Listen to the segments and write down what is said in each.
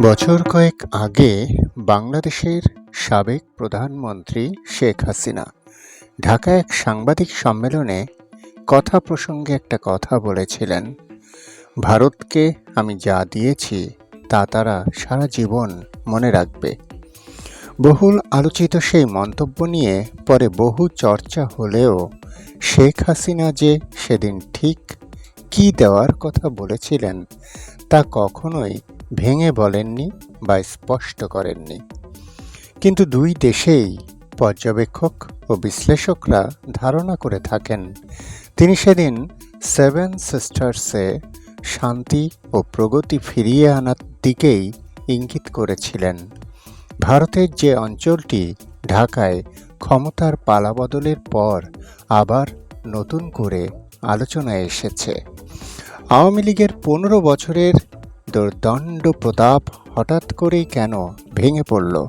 বছর কয়েক আগে বাংলাদেশের সাবেক প্রধানমন্ত্রী শেখ হাসিনা ঢাকায় এক সাংবাদিক সম্মেলনে কথা প্রসঙ্গে একটা কথা বলেছিলেন, ভারতকে আমি যা দিয়েছি, তা তারা সারা জীবন মনে রাখবে। বহুল আলোচিত সেই মন্তব্য নিয়ে পরে বহু চর্চা হলেও শেখ হাসিনা যে সেদিন ঠিক কী দেওয়ার কথা বলেছিলেন, তা কখনোই ভেঙে বলেননি বা স্পষ্ট করেননি। কিন্তু দুই দেশেই পর্যবেক্ষক ও বিশ্লেষকরা ধারণা করে থাকেন, তিনি সেদিন সেভেন সিস্টার্সে শান্তি ও প্রগতি ফিরিয়ে আনার দিকেই ইঙ্গিত করেছিলেন। ভারতের যে অঞ্চলটি ঢাকায় ক্ষমতার পালাবদলের পর আবার নতুন করে আলোচনায় এসেছে। আওয়ামী লীগের পনেরো বছরের দুর্দণ্ড প্রতাপ হঠাৎ করেই কেন ভেঙে পড়ল?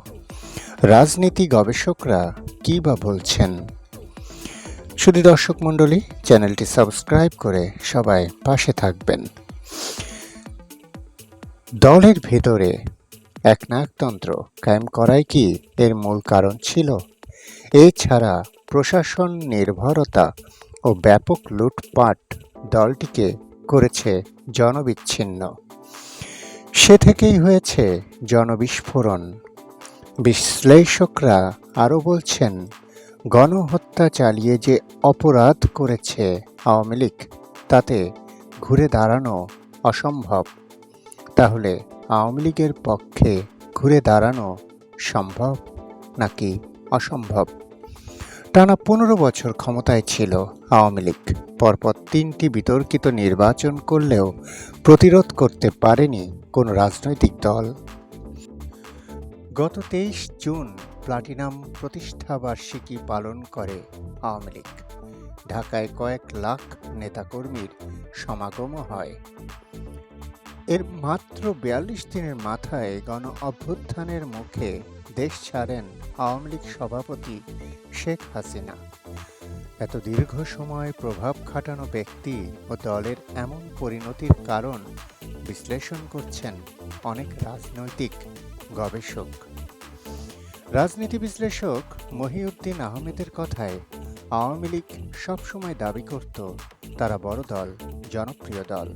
রাজনীতি গবেষকরা কী বা বলছেন? শুধু দর্শক মণ্ডলী, চ্যানেলটি সাবস্ক্রাইব করে সবাই পাশে থাকবেন। দলের ভেতরে একনায়কতন্ত্র কায়েম করাই কি এর মূল কারণ ছিল? এছাড়া প্রশাসন নির্ভরতা ও ব্যাপক লুটপাট দলটিকে করেছে জনবিচ্ছিন্ন। সে থেকেই হয়েছে জনবিস্ফোরণ। বিশ্লেষকরা আরও বলছেন, গণহত্যা চালিয়ে যে অপরাধ করেছে আওয়ামী লীগ, তাতে ঘুরে দাঁড়ানো অসম্ভব। তাহলে আওয়ামী লীগের পক্ষে ঘুরে দাঁড়ানো সম্ভব নাকি অসম্ভব? টানা পনেরো বছর ক্ষমতায় ছিল আওয়ামী লীগ। পরপর তিনটি বিতর্কিত নির্বাচন করলেও প্রতিরোধ করতে পারেনি কোনো রাজনৈতিক দল। গত তেইশ জুন প্লাটিনাম প্রতিষ্ঠাবার্ষিকী পালন করে আওয়ামী লীগ। ঢাকায় কয়েক লাখ নেতাকর্মীর সমাগমও হয়। এর মাত্র বিয়াল্লিশ দিনের মাথায় গণ অভ্যুত্থানের মুখে দেশ ছাড়েন আওয়ামী লীগ সভাপতি শেখ হাসিনা। এত দীর্ঘ সময় প্রভাব খাটানো ব্যক্তি ও দলের এমন পরিণতির কারণ বিশ্লেষণ করছেন অনেক রাজনৈতিক গবেষক। রাজনীতি বিশ্লেষক মহিউদ্দিন আহমেদের কথায় আওয়ামী লীগ সবসময় দাবি করত, তারা বড় দল, জনপ্রিয় দল।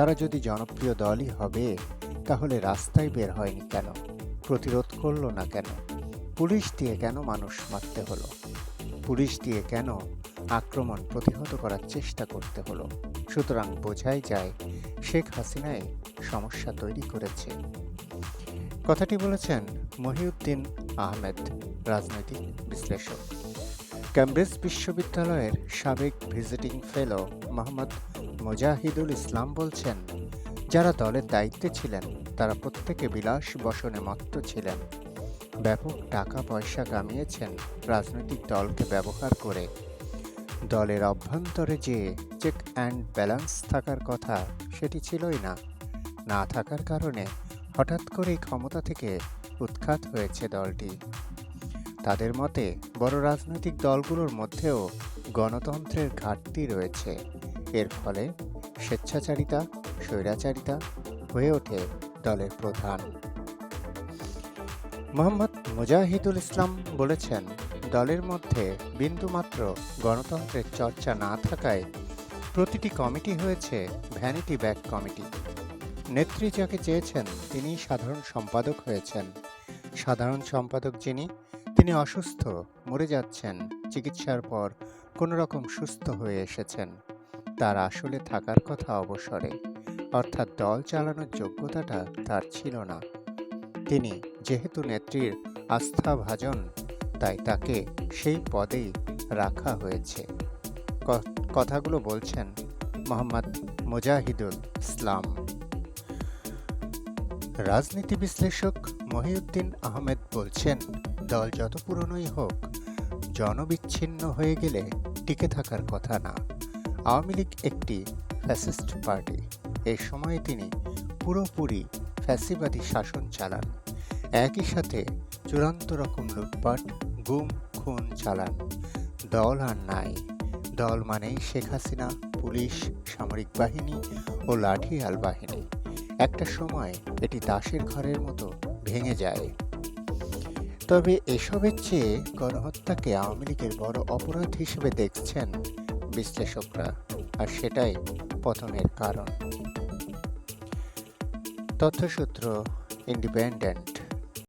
তারা যদি জনপ্রিয় দলই হবে, তাহলে রাস্তায় বের হয়নি কেন? প্রতিরোধ করল না কেন? পুলিশ দিয়ে কেন মানুষ মারতে হলো? পুলিশ দিয়ে কেন আক্রমণ প্রতিহত করার চেষ্টা করতে হলো? সুতরাং বোঝাই যায়, শেখ হাসিনায় সমস্যা তৈরি করেছে। কথাটি বলেছেন মহিউদ্দিন আহমেদ, রাজনৈতিক বিশ্লেষক। ক্যামব্রিজ বিশ্ববিদ্যালয়ের সাবেক ভিজিটিং ফেলো মোহাম্মদ মুজাহিদুল ইসলাম বলছেন, যারা দলের দায়িত্বে ছিলেন, তারা প্রত্যেকে বিলাস বসনে মত্ত ছিলেন। ব্যাপক টাকা পয়সা কামিয়েছেন রাজনৈতিক দলকে ব্যবহার করে। দলের অভ্যন্তরে যে চেক অ্যান্ড ব্যালেন্স থাকার কথা, সেটি ছিলই না। না থাকার কারণে হঠাৎ করেই ক্ষমতা থেকে উৎখাত হয়েছে দলটি। তাদের মতে, বড় রাজনৈতিক দলগুলোর মধ্যেও গণতন্ত্রের ঘাটতি রয়েছে। এর ফলে স্বেচ্ছাচারিতা, স্বৈরাচারিতা হয়ে ওঠে দলের প্রধান। মোহাম্মদ মুজাহিদুল ইসলাম বলেছেন, দলের মধ্যে বিন্দুমাত্র গণতন্ত্রের চর্চা না থাকায় প্রতিটি কমিটি হয়েছে ভ্যানিটি ব্যাক কমিটি। নেত্রী যাকে চেয়েছেন তিনি সাধারণ সম্পাদক হয়েছেন। সাধারণ সম্পাদক যিনি তিনি অসুস্থ, মরে যাচ্ছেন, চিকিৎসার পর কোনো রকম সুস্থ হয়ে এসেছেন। তার আসলে থাকার কথা অবসরে, অর্থাৎ দল চালানোর যোগ্যতাটা তার ছিল না। তিনি যেহেতু নেত্রীর আস্থাভাজন, তাই তাকে সেই পদেই রাখা হয়েছে। কথাগুলো বলছেন মোহাম্মদ মুজাহিদুল ইসলাম। রাজনীতি বিশ্লেষক মহিউদ্দিন আহমেদ বলছেন দল যত পুরনোই হোক, জনবিচ্ছিন্ন হয়ে গেলে টিকে থাকার কথা না। আওয়ামী লীগ একটি ফ্যাসিস্ট পার্টি। এই সময়ে তিনি পুরোপুরি ফ্যাসিবাদী শাসন চালান। একই সাথে চূড়ান্ত রকম লুটপাট, গুম, খুন চালান। দল আর নাই। দল মানেই শেখ হাসিনা, পুলিশ, সামরিক বাহিনী ও লাঠিয়াল বাহিনী। একটা সময় এটি দাসের ঘরের মতো ভেঙে যায়। তবে এসবের চেয়ে গণহত্যাকে আওয়ামী লীগের বড় অপরাধ হিসেবে দেখছেন বিশ্লেষকরা, আর সেটাই পতনের কারণ। তথ্যসূত্র ইন্ডিপেন্ডেন্ট